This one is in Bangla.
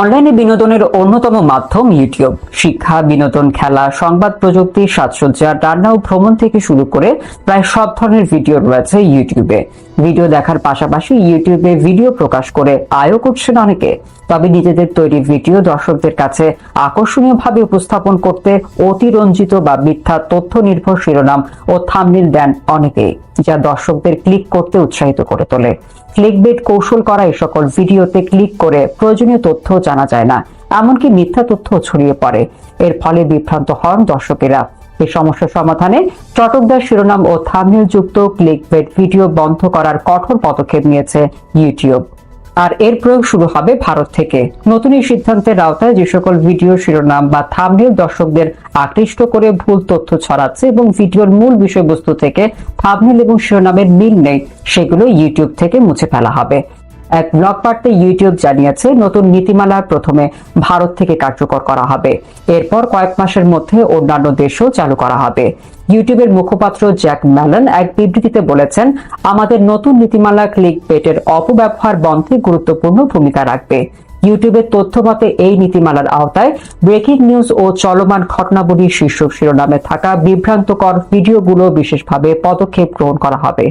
অনলাইনে বিনোদনের অন্যতম মাধ্যম ইউটিউব। শিক্ষা, বিনোদন, খেলা, সংবাদ প্রযুক্তি, সাজসজ্জা, রান্না ও ভ্রমণ থেকে শুরু করে প্রায় সব ধরনের ভিডিও রয়েছে ইউটিউবে। ভিডিও দেখার পাশাপাশি ইউটিউবে ভিডিও প্রকাশ করে আয়ও করছেন অনেকে। তবে নিজেদের তৈরি ভিডিও দর্শকদের কাছে আকর্ষণীয়ভাবে উপস্থাপন করতে অতিরঞ্জিত বা মিথ্যা তথ্য নির্ভর শিরোনাম ও থামনিল দেন অনেকেই, যা দর্শকদের ক্লিক করতে উৎসাহিত করে তোলে। ক্লিক ক্লিকবেট কৌশল করা এই সকল ভিডিওতে ক্লিক করে প্রয়োজনীয় তথ্য জানা যায় না, এমনকি মিথ্যা তথ্য ছড়িয়ে পড়ে। এর ফলে বিভ্রান্ত হন দর্শকেরা। এই সমস্যা সমাধানে চটকদার শিরোনাম ও থামনেল যুক্ত ক্লিকবেট ভিডিও বন্ধ করার কঠোর পদক্ষেপ নিয়েছে ইউটিউব। আর এর প্রয়োগ শুরু হবে ভারত থেকে। নতুন এই সিদ্ধান্তের আওতায় যে সকল ভিডিও শিরোনাম বা থামনেল দর্শকদের আকৃষ্ট করে ভুল তথ্য ছড়াচ্ছে এবং ভিডিওর মূল বিষয়বস্তু থেকে থামনেল এবং শিরোনামের মিল নেই, সেগুলো ইউটিউব থেকে মুছে ফেলা হবে। এক ব্লগ বার্তে ইউটিউব জানিয়েছে, নতুন নীতিমালা প্রথমে ভারত থেকে কার্যকর করা হবে। এরপর কয়েক মাসের মধ্যে অন্যান্য দেশেও চালু করা হবে। ইউটিউবের মুখপাত্র জ্যাক ম্যালন এক বিবৃতিতে বলেছেন, আমাদের নতুন নীতিমালা ক্লিক পেটের অপব্যবহার বন্ধে গুরুত্বপূর্ণ ভূমিকা রাখবে। ইউটিউবের তথ্য মতে, এই নীতিমালার আওতায় ব্রেকিং নিউজ ও চলমান ঘটনাবলী শীর্ষক শিরোনামে থাকা বিভ্রান্তকর ভিডিওগুলো বিশেষভাবে পদক্ষেপ গ্রহণ করা হবে।